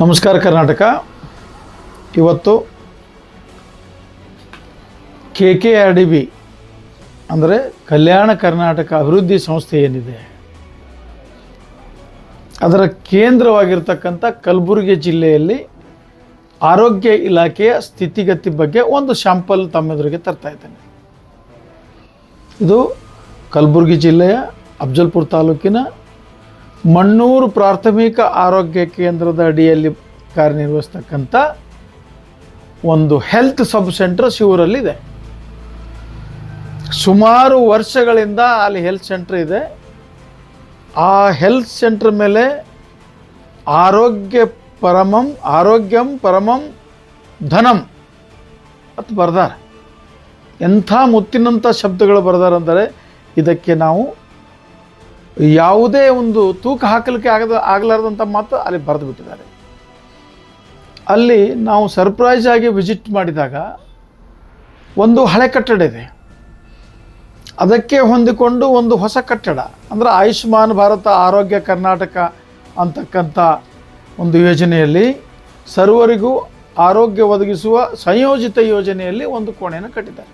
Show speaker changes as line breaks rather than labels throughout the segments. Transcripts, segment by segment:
ನಮಸ್ಕಾರ ಕರ್ನಾಟಕ. ಇವತ್ತು K K R D B ಅಂದರೆ ಕಲ್ಯಾಣ ಕರ್ನಾಟಕ ಅಭಿವೃದ್ಧಿ ಸಂಸ್ಥೆ ಏನಿದೆ, ಅದರ ಕೇಂದ್ರವಾಗಿರ್ತಕ್ಕಂಥ ಕಲಬುರಗಿ ಜಿಲ್ಲೆಯಲ್ಲಿ ಆರೋಗ್ಯ ಇಲಾಖೆಯ ಸ್ಥಿತಿಗತಿ ಬಗ್ಗೆ ಒಂದು ಶಾಂಪಲ್ ತಮ್ಮೆದುರಿಗೆ ತರ್ತಾ ಇದ್ದೇನೆ. ಇದು ಕಲಬುರಗಿ ಜಿಲ್ಲೆಯ ಅಫ್ಜಲ್ಪುರ ತಾಲೂಕಿನ ಮಣ್ಣೂರು ಪ್ರಾಥಮಿಕ ಆರೋಗ್ಯ ಕೇಂದ್ರದ ಅಡಿಯಲ್ಲಿ ಕಾರ್ಯನಿರ್ವಹಿಸ್ತಕ್ಕಂಥ ಒಂದು ಹೆಲ್ತ್ ಸಬ್ ಸೆಂಟರ್ ಶಿವರಲ್ಲಿದೆ. ಸುಮಾರು ವರ್ಷಗಳಿಂದ ಅಲ್ಲಿ ಹೆಲ್ತ್ ಸೆಂಟರ್ ಇದೆ. ಆ ಹೆಲ್ತ್ ಸೆಂಟರ್ ಮೇಲೆ ಆರೋಗ್ಯ ಪರಮಂ, ಆರೋಗ್ಯಂ ಪರಮಂ ಧನಂ ಅಂತ ಬರ್ದಾರೆ. ಎಂಥ ಮುತ್ತಿನಂಥ ಶಬ್ದಗಳು ಬರ್ದಾರಂದರೆ ಇದಕ್ಕೆ ನಾವು ಯಾವುದೇ ಒಂದು ತೂಕ ಹಾಕಲಿಕ್ಕೆ ಆಗದ ಆಗಲಾರ್ದಂಥ ಮಾತು ಅಲ್ಲಿ ಬರೆದು ಬಿಟ್ಟಿದ್ದಾರೆ. ಅಲ್ಲಿ ನಾವು ಸರ್ಪ್ರೈಸ್ ಆಗಿ ವಿಸಿಟ್ ಮಾಡಿದಾಗ ಒಂದು ಹಳೆ ಕಟ್ಟಡ ಇದೆ. ಅದಕ್ಕೆ ಹೊಂದಿಕೊಂಡು ಒಂದು ಹೊಸ ಕಟ್ಟಡ, ಅಂದರೆ ಆಯುಷ್ಮಾನ್ ಭಾರತ, ಆರೋಗ್ಯ ಕರ್ನಾಟಕ ಅಂತಕ್ಕಂಥ ಒಂದು ಯೋಜನೆಯಲ್ಲಿ ಸರ್ವರಿಗೂ ಆರೋಗ್ಯ ಒದಗಿಸುವ ಸಂಯೋಜಿತ ಯೋಜನೆಯಲ್ಲಿ ಒಂದು ಕೋಣೆಯನ್ನು ಕಟ್ಟಿದ್ದಾರೆ.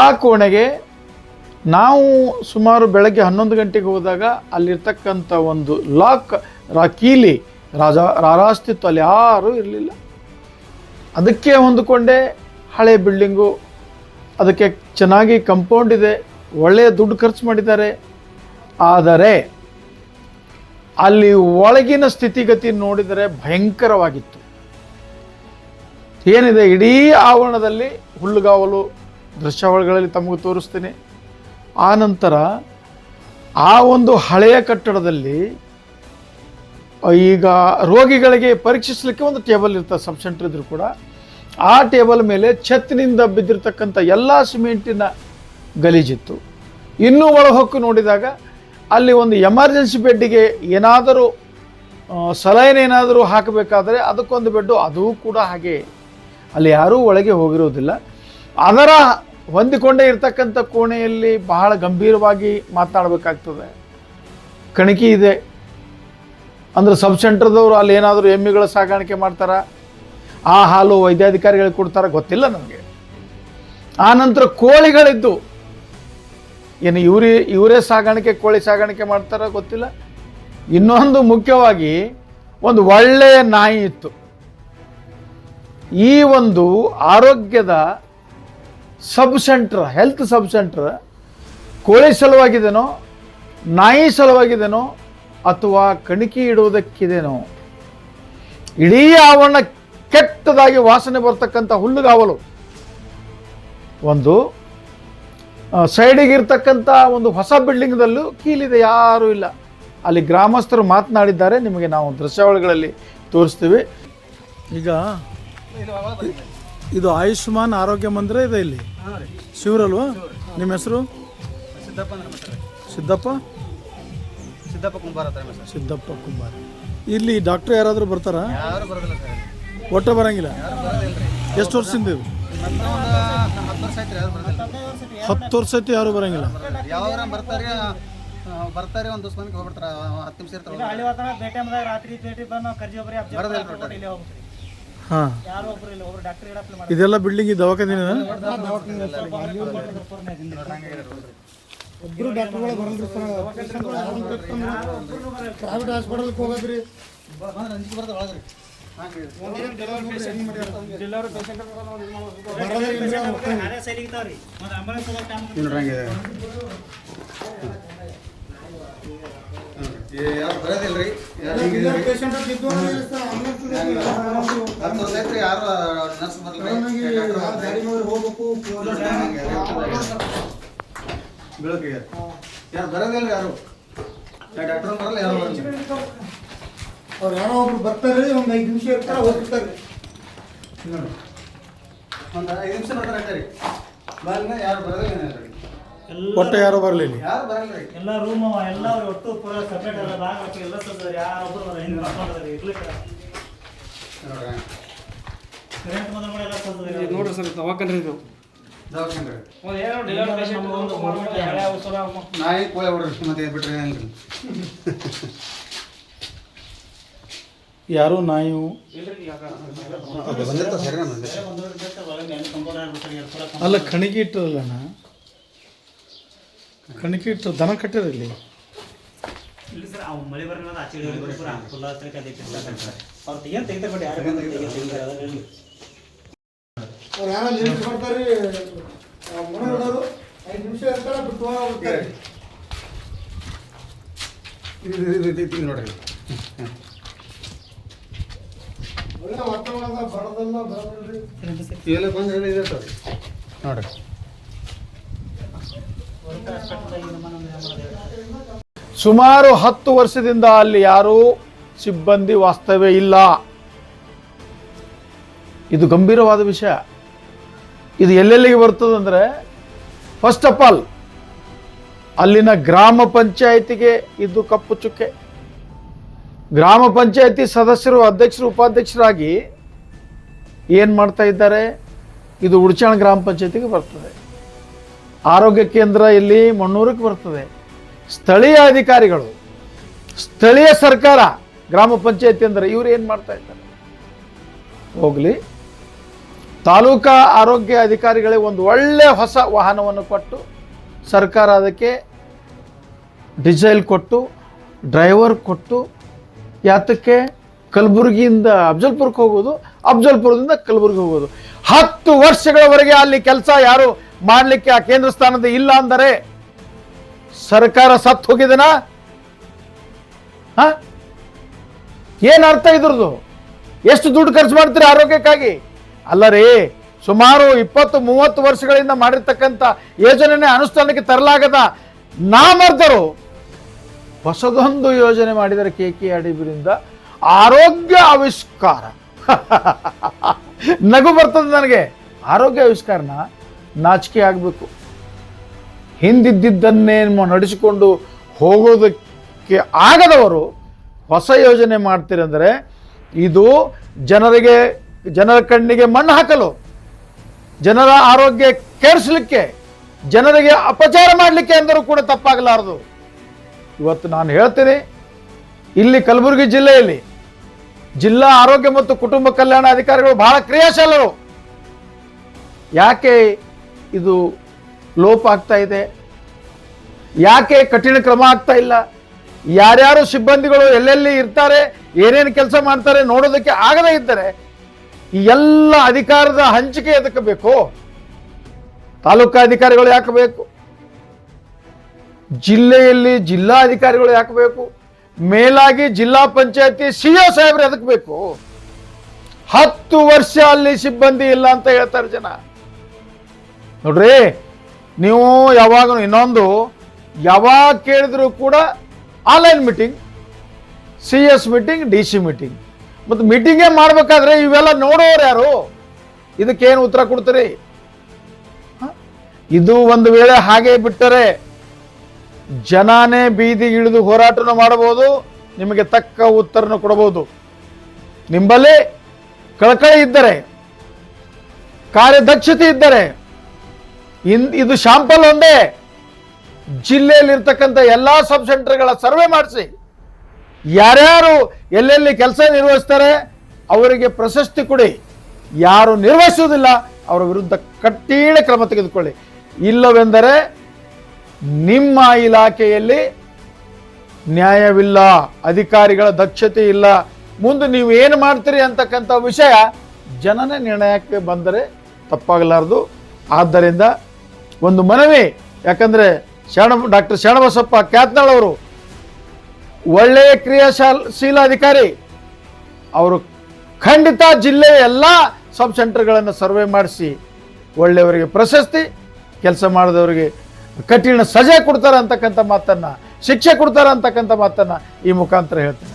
ಆ ಕೋಣೆಗೆ ನಾವು ಸುಮಾರು ಬೆಳಗ್ಗೆ ಹನ್ನೊಂದು ಗಂಟೆಗೆ ಹೋದಾಗ ಅಲ್ಲಿರ್ತಕ್ಕಂಥ ಒಂದು ಲಾಕ್ ರಾಕೀಲಿ ರಾಜ ರಾರಾಸ್ತಿತ್ತು ಅಲ್ಲಿ ಯಾರೂ ಇರಲಿಲ್ಲ. ಅದಕ್ಕೆ ಹೊಂದಿಕೊಂಡೆ ಹಳೆ ಬಿಲ್ಡಿಂಗು, ಅದಕ್ಕೆ ಚೆನ್ನಾಗಿ ಕಂಪೌಂಡ್ ಇದೆ, ಒಳ್ಳೆಯ ದುಡ್ಡು ಖರ್ಚು ಮಾಡಿದ್ದಾರೆ. ಆದರೆ ಅಲ್ಲಿ ಒಳಗಿನ ಸ್ಥಿತಿಗತಿ ನೋಡಿದರೆ ಭಯಂಕರವಾಗಿತ್ತು. ಏನಿದೆ? ಇಡೀ ಆವರಣದಲ್ಲಿ ಹುಲ್ಲುಗಾವಲು, ದೃಶ್ಯಾವಳಿಗಳಲ್ಲಿ ತಮಗೆ ತೋರಿಸ್ತೀನಿ. ಆ ನಂತರ ಆ ಒಂದು ಹಳೆಯ ಕಟ್ಟಡದಲ್ಲಿ ಈಗ ರೋಗಿಗಳಿಗೆ ಪರೀಕ್ಷಿಸಲಿಕ್ಕೆ ಒಂದು ಟೇಬಲ್ ಇರ್ತದೆ ಸಬ್ ಸೆಂಟರ್ ಇದ್ರೂ ಕೂಡ. ಆ ಟೇಬಲ್ ಮೇಲೆ ಛತ್ತಿನಿಂದ ಬಿದ್ದಿರ್ತಕ್ಕಂಥ ಎಲ್ಲ ಸಿಮೆಂಟಿನ ಗಲೀಜಿತ್ತು. ಇನ್ನೂ ಒಳಹೊಕ್ಕು ನೋಡಿದಾಗ ಅಲ್ಲಿ ಒಂದು ಎಮರ್ಜೆನ್ಸಿ ಬೆಡ್ಡಿಗೆ ಏನಾದರೂ ಸಲೈನ್ ಏನಾದರೂ ಹಾಕಬೇಕಾದರೆ ಅದಕ್ಕೊಂದು ಬೆಡ್ಡು, ಅದೂ ಕೂಡ ಹಾಗೆ. ಅಲ್ಲಿ ಯಾರೂ ಒಳಗೆ ಹೋಗಿರೋದಿಲ್ಲ. ಅದರ ಹೊಂದಿಕೊಂಡೇ ಇರ್ತಕ್ಕಂಥ ಕೋಣೆಯಲ್ಲಿ ಬಹಳ ಗಂಭೀರವಾಗಿ ಮಾತನಾಡಬೇಕಾಗ್ತದೆ ಕಣಕಿ ಇದೆ. ಅಂದರೆ ಸಬ್ ಸೆಂಟರ್ದವರು ಅಲ್ಲಿ ಏನಾದರೂ ಎಮ್ಮಿಗಳ ಸಾಗಾಣಿಕೆ ಮಾಡ್ತಾರ? ಆ ಹಾಲು ವೈದ್ಯಾಧಿಕಾರಿಗಳಿಗೆ ಕೊಡ್ತಾರ? ಗೊತ್ತಿಲ್ಲ ನಮಗೆ. ಆ ನಂತರ ಕೋಳಿಗಳಿದ್ದು. ಏನು ಇವರೇ ಇವರೇ ಸಾಗಾಣಿಕೆ, ಕೋಳಿ ಸಾಗಾಣಿಕೆ ಮಾಡ್ತಾರ ಗೊತ್ತಿಲ್ಲ. ಇನ್ನೊಂದು ಮುಖ್ಯವಾಗಿ ಒಂದು ಒಳ್ಳೆಯ ನಾಯಿ ಇತ್ತು. ಈ ಒಂದು ಆರೋಗ್ಯದ sub centre health sub centre ಕೋಳಿ ಸಲುವಾಗಿದೆನೋ, ನಾಯಿ ಸಲುವಾಗಿದೆನೋ, ಅಥವಾ ಕಣಿಕೆ ಇಡುವುದಕ್ಕಿದೆನೋ, ಇಡೀ ಆವರಣ ಕೆಟ್ಟದಾಗಿ ವಾಸನೆ ಬರ್ತಕ್ಕಂಥ ಹುಲ್ಲುಗಾವಲು. ಒಂದು ಸೈಡಿಗಿರ್ತಕ್ಕಂಥ ಒಂದು ಹೊಸ ಬಿಲ್ಡಿಂಗ್ದಲ್ಲೂ ಕೀಲಿದೆ ಯಾರೂ ಇಲ್ಲ. ಅಲ್ಲಿ ಗ್ರಾಮಸ್ಥರು ಮಾತನಾಡಿದ್ದಾರೆ, ನಿಮಗೆ ನಾವು ದೃಶ್ಯಾವಳಿಗಳಲ್ಲಿ ತೋರಿಸ್ತೀವಿ. ಈಗ ಇದು ಆಯುಷ್ಮಾನ್ ಆರೋಗ್ಯ ಮಂದಿರ ಇದೆ ಇಲ್ಲಿ? ಶಿವರಲ್ವಾ? ನಿಮ್ಮ ಹೆಸರು?
ಸಿದ್ದಪ್ಪ
ಸಿದ್ದಪ್ಪ?
ಸಿದ್ದಪ್ಪ ಕುಂಬಾರ ಅಂತ ಹೆಸರು
ಸಿದ್ದಪ್ಪ ಕುಮಾರ್ ಇಲ್ಲಿ ಡಾಕ್ಟರ್ ಯಾರಾದರೂ ಬರ್ತಾರಾ?
ಯಾರು ಬರೋದಿಲ್ಲ ಸರ್.
ಒಟ್ಟು ಬರಂಗಿಲ್ಲ? ಎಷ್ಟು ವರ್ಷದಿಂದ ಇದು?
ಹತ್ತು ವರ್ಷ
ಐತಿ ಯಾರು ಬರಂಗಿಲ್ಲ?
ಯಾವಾಗ ಬರ್ತಾರೆ ಒಂದು ದಿವಸ ಹೋಗ್ಬಿಡ್ತಾರೆ ಹತ್ತು ನಿಮಿಷ ಇರ್ತಾರೆ.
ರಾತ್ರಿ ಭೇಟಿ ಬಂದು ಕರ್ಜಿ ಒಬ್ಬರೇ
ಹಾಂ.
ಯಾರು ಒಬ್ರು ಇಲ್ಲ ಒಬ್ರು ಡಾಕ್ಟರ್ ಇಡಪ್ಲೆ ಮಾಡಿ
ಇದೆಲ್ಲ ಬಿಲ್ಡಿಂಗ್ ದವಾಖಾನೆ
ಒಬ್ರು ಡಾಕ್ಟರ್ಗಳು ಬರಲ್ರಿ ಸರ್. ಪ್ರೈವೇಟ್ ಹಾಸ್ಪಿಟಲ್ಗೆ ಹೋಗೋದ್ರಿ.
ಬಂದ್ರೆ ಯಾರು ನರ್ಸ್ ಯಾರು ಬರೋದಿಲ್ಲ ಯಾರು ಡಾಕ್ಟರ್ ಬರಲ್ಲ ಯಾರು
ಅವ್ರು ಯಾರೋ ಒಬ್ರು ಬರ್ತಾರೆ ಒಂದು ಐದು ನಿಮಿಷ ಇರ್ತಾರೆ
ಹೋಗ್ತಾರೆ. ಒಂದು ಐದು ನಿಮಿಷ ಬರ್ತಾರೆ ಯಾರು ಬರೋದಿಲ್ಲ
ಒಟ್ಟು ಯಾರು ಬರಲಿ
ಯಾರು ಬರಲ್ಲ ರೀ
ಎಲ್ಲ ರೂಮ್ ಎಲ್ಲ ಒಟ್ಟು ಪೂರ ಸಪ್ರೇಟ್ ಎಲ್ಲ ಭಾಗ ಎಲ್ಲ ಸದ ಯಾರೊಬ್ಬರು ಬರ ಹಿಂಗೆ ಇರ್ಲಿಕ್ಕೆ
ನೋಡ್ರಿ
ಕರೆಂಟ್ ಮೊದಲು ಎಲ್ಲ ಸದ
ನೋಡ್ರಿ ಸರ್ ದವಾಖಾನೆ ಇದು.
ದವಾಖಾನೆ. ರೀ
ಒಂದು ಏನೋ ಡೆಲಿವರಿ ಪೇಷಂಟ್ ಒಂದು ಗೌರ್ಮೆಂಟ್ ಹಳೆ ಔಷಧ
ನಾಯಿ ಕೋಳಿ ಹೊಡ್ರಿ ಮತ್ತೆ ಬಿಟ್ರೆ ಏನ್ರಿ?
ಯಾರು
ನಮ್ಮ
ಅಲ್ಲ ಕಣಿಗೆ ಇಟ್ಟರಲ್ಲಣ್ಣ ಕಣಿಗೆ ಇಟ್ಟು ದನ ಕಟ್ಟಿರಲಿ
ಇಲ್ಲ. ಸರ್ ಅವು ಮಳೆ ಬರಲ್ಲ ಆಚೆ ಅವ್ರು ತೆಗಿಯನ್ ತೆಗಿತಾ ಯಾರು ಬಂದು.
ಅವ್ರು ಐದು ನಿಮಿಷ ಇರ್ತಾರೆ ಬಿಟ್ಟು ಹೋಗ್ತಾರೆ
ನೋಡ್ರಿ.
ಒಳ್ಳೆ ವಾತಾವರಣ ಬರೋದಲ್ಲ ಬರೋದಿಲ್ರಿ
ಬಂದ್ರೆ ಸರ್ ನೋಡ್ರಿ
ಹೊರಗೆ ಅಷ್ಟೊಂದಾಗಿ ನಮ್ಮ ನಮ್ಗೆ ಏನ್ ಮಾಡೋದು?
ಸುಮಾರು ಹತ್ತು ವರ್ಷದಿಂದ ಅಲ್ಲಿ ಯಾರೂ ಸಿಬ್ಬಂದಿ ವಾಸ್ತವ್ಯ ಇಲ್ಲ. ಇದು ಗಂಭೀರವಾದ ವಿಷಯ. ಇದು ಎಲ್ಲೆಲ್ಲಿಗೆ ಬರ್ತದಂದ್ರೆ ಫಸ್ಟ್ ಆಫ್ ಆಲ್ ಅಲ್ಲಿನ ಗ್ರಾಮ ಪಂಚಾಯತಿಗೆ ಇದು ಕಪ್ಪು ಚುಕ್ಕೆ. ಗ್ರಾಮ ಪಂಚಾಯಿತಿ ಸದಸ್ಯರು, ಅಧ್ಯಕ್ಷರು, ಉಪಾಧ್ಯಕ್ಷರಾಗಿ ಏನು ಮಾಡ್ತಾ ಇದ್ದಾರೆ? ಇದು ಉಡ್ಚಾಣ ಗ್ರಾಮ ಪಂಚಾಯತಿಗೆ ಬರ್ತದೆ. ಆರೋಗ್ಯ ಕೇಂದ್ರ ಇಲ್ಲಿ ಮಣ್ಣೂರಕ್ಕೆ ಬರ್ತದೆ. ಸ್ಥಳೀಯ ಅಧಿಕಾರಿಗಳು, ಸ್ಥಳೀಯ ಸರ್ಕಾರ, ಗ್ರಾಮ ಪಂಚಾಯತಿ ಅಂದರೆ ಇವ್ರು ಏನು ಮಾಡ್ತಾ ಇದ್ದಾರೆ? ಹೋಗಲಿ. ತಾಲೂಕಾ ಆರೋಗ್ಯ ಅಧಿಕಾರಿಗಳಿಗೆ ಒಂದು ಒಳ್ಳೆ ಹೊಸ ವಾಹನವನ್ನು ಕೊಟ್ಟು, ಸರ್ಕಾರ ಅದಕ್ಕೆ ಡಿಸೈಲ್ ಕೊಟ್ಟು, ಡ್ರೈವರ್ ಕೊಟ್ಟು, ಯಾತಕ್ಕೆ? ಕಲಬುರಗಿಯಿಂದ ಅಫ್ಜಲ್ಪುರಕ್ಕೆ ಹೋಗೋದು, ಅಫ್ಜಲ್ಪುರದಿಂದ ಕಲಬುರಗಿ ಹೋಗೋದು. ಹತ್ತು ವರ್ಷಗಳವರೆಗೆ ಅಲ್ಲಿ ಕೆಲಸ ಯಾರು ಮಾಡಲಿಕ್ಕೆ ಆ ಕೇಂದ್ರ ಸ್ಥಾನದ ಇಲ್ಲ ಅಂದರೆ ಸರ್ಕಾರ ಸತ್ತು ಹೋಗಿದೆನಾ? ಏನು ಅರ್ಥ ಇದ್ರದ್ದು? ಎಷ್ಟು ದುಡ್ಡು ಖರ್ಚು ಮಾಡ್ತೀರಿ ಆರೋಗ್ಯಕ್ಕಾಗಿ? ಅಲ್ಲ ರೀ ಸುಮಾರು ಇಪ್ಪತ್ತು, ಮೂವತ್ತು ವರ್ಷಗಳಿಂದ ಮಾಡಿರ್ತಕ್ಕಂಥ ಯೋಜನೆನೇ ಅನುಷ್ಠಾನಕ್ಕೆ ತರಲಾಗದ ನಾಮರ್ದರು ಹೊಸದೊಂದು ಯೋಜನೆ ಮಾಡಿದರೆ ಕೆ ಕೆ ಅಡಿಬಿರಿಂದ ಆರೋಗ್ಯ ಆವಿಷ್ಕಾರ. ನಗು ಬರ್ತದೆ ನನಗೆ. ಆರೋಗ್ಯ ಆವಿಷ್ಕಾರನ? ನಾಚಿಕೆ ಆಗಬೇಕು. ಹಿಂದಿದ್ದನ್ನೇ ನಡೆಸಿಕೊಂಡು ಹೋಗೋದಕ್ಕೆ ಆಗದವರು ಹೊಸ ಯೋಜನೆ ಮಾಡ್ತೀರಂದರೆ ಇದು ಜನರಿಗೆ, ಜನರ ಕಣ್ಣಿಗೆ ಮಣ್ಣು ಹಾಕಲು, ಜನರ ಆರೋಗ್ಯ ಕೆಡಿಸ್ಲಿಕ್ಕೆ, ಜನರಿಗೆ ಅಪಚಾರ ಮಾಡಲಿಕ್ಕೆ ಅಂದರೂ ಕೂಡ ತಪ್ಪಾಗಲಾರದು. ಇವತ್ತು ನಾನು ಹೇಳ್ತೀನಿ, ಇಲ್ಲಿ ಕಲಬುರಗಿ ಜಿಲ್ಲೆಯಲ್ಲಿ ಜಿಲ್ಲಾ ಆರೋಗ್ಯ ಮತ್ತು ಕುಟುಂಬ ಕಲ್ಯಾಣ ಅಧಿಕಾರಿಗಳು ಬಹಳ ಕ್ರಿಯಾಶೀಲರು. ಯಾಕೆ ಇದು ಲೋಪ ಆಗ್ತಾ ಇದೆ. ಯಾಕೆ ಕಠಿಣ ಕ್ರಮ ಆಗ್ತಾ ಇಲ್ಲ? ಯಾರ್ಯಾರು ಸಿಬ್ಬಂದಿಗಳು ಎಲ್ಲೆಲ್ಲಿ ಇರ್ತಾರೆ, ಏನೇನು ಕೆಲಸ ಮಾಡ್ತಾರೆ ನೋಡೋದಕ್ಕೆ ಆಗದೇ ಇದ್ದರೆ ಈ ಎಲ್ಲ ಅಧಿಕಾರದ ಹಂಚಿಕೆ ಎದಕ್ಕೆ ಬೇಕು? ತಾಲೂಕಾ ಅಧಿಕಾರಿಗಳು ಯಾಕೆ ಬೇಕು? ಜಿಲ್ಲೆಯಲ್ಲಿ ಜಿಲ್ಲಾ ಅಧಿಕಾರಿಗಳು ಯಾಕೆ ಬೇಕು? ಮೇಲಾಗಿ ಜಿಲ್ಲಾ ಪಂಚಾಯತಿ ಸಿ ಒ ಸಾಹೇಬ್ರು ಎದಕ್ಕೆ ಬೇಕು? ಹತ್ತು ವರ್ಷ ಅಲ್ಲಿ ಸಿಬ್ಬಂದಿ ಇಲ್ಲ ಅಂತ ಹೇಳ್ತಾರೆ ಜನ. ನೋಡ್ರಿ, ನೀವು ಯಾವಾಗ ಇನ್ನೊಂದು, ಯಾವಾಗ ಕೇಳಿದ್ರು ಕೂಡ online meeting C S meeting D C meeting ಮತ್ತು ಮೀಟಿಂಗೇ ಮಾಡಬೇಕಾದ್ರೆ ಇವೆಲ್ಲ ನೋಡೋರು ಯಾರು? ಇದಕ್ಕೇನು ಉತ್ತರ ಕೊಡ್ತೀರಿ? ಇದು ಒಂದು ವೇಳೆ ಹಾಗೆ ಬಿಟ್ಟರೆ ಜನಾನೇ ಬೀದಿ ಇಳಿದು ಹೋರಾಟನ ಮಾಡಬಹುದು ನಿಮಗೆ ತಕ್ಕ ಉತ್ತರನ ಕೊಡಬಹುದು ನಿಂಬಲ್ಲಿ ಕಳಕಳಿ ಇದ್ದರೆ, ಕಾರ್ಯದಕ್ಷತೆ ಇದ್ದರೆ ಇದು ಶಾಂಪಲ್ ಒಂದೇ. ಜಿಲ್ಲೆಯಲ್ಲಿರ್ತಕ್ಕಂಥ ಎಲ್ಲ ಸಬ್ ಸೆಂಟರ್ಗಳ ಸರ್ವೆ ಮಾಡಿಸಿ. ಯಾರ್ಯಾರು ಎಲ್ಲೆಲ್ಲಿ ಕೆಲಸ ನಿರ್ವಹಿಸ್ತಾರೆ, ಅವರಿಗೆ ಪ್ರಶಸ್ತಿ ಕೊಡಿ. ಯಾರು ನಿರ್ವಹಿಸುವುದಿಲ್ಲ, ಅವರ ವಿರುದ್ಧ ಕಠಿಣ ಕ್ರಮ ತೆಗೆದುಕೊಳ್ಳಿ. ಇಲ್ಲವೆಂದರೆ ನಿಮ್ಮ ಇಲಾಖೆಯಲ್ಲಿ ನ್ಯಾಯವಿಲ್ಲ, ಅಧಿಕಾರಿಗಳ ದಕ್ಷತೆ ಇಲ್ಲ. ಮುಂದೆ ನೀವು ಏನು ಮಾಡ್ತೀರಿ ಅಂತಕ್ಕಂಥ ವಿಷಯ ಜನನೇ ನಿರ್ಣಯಕ್ಕೆ ಬಂದರೆ ತಪ್ಪಾಗಲಾರದು. ಆದ್ದರಿಂದ ಒಂದು ಮನವಿ. ಯಾಕಂದರೆ ಶರಣ ಡಾಕ್ಟರ್ ಶರಣಬಸಪ್ಪ ಕ್ಯಾತ್ನಾಳ್ ಅವರು ಒಳ್ಳೆಯ ಕ್ರಿಯಾಶೀಲ ಅಧಿಕಾರಿ ಅವರು ಖಂಡಿತ ಜಿಲ್ಲೆಯ ಎಲ್ಲ ಸಬ್ ಸೆಂಟರ್ಗಳನ್ನು ಸರ್ವೆ ಮಾಡಿಸಿ ಒಳ್ಳೆಯವರಿಗೆ ಪ್ರಶಸ್ತಿ, ಕೆಲಸ ಮಾಡಿದವರಿಗೆ ಕಠಿಣ ಸಜೆ ಕೊಡ್ತಾರೆ ಅಂತಕ್ಕಂಥ ಮಾತನ್ನು, ಶಿಕ್ಷೆ ಕೊಡ್ತಾರೆ ಅಂತಕ್ಕಂಥ ಮಾತನ್ನು ಈ ಮುಖಾಂತರ ಹೇಳ್ತೀನಿ.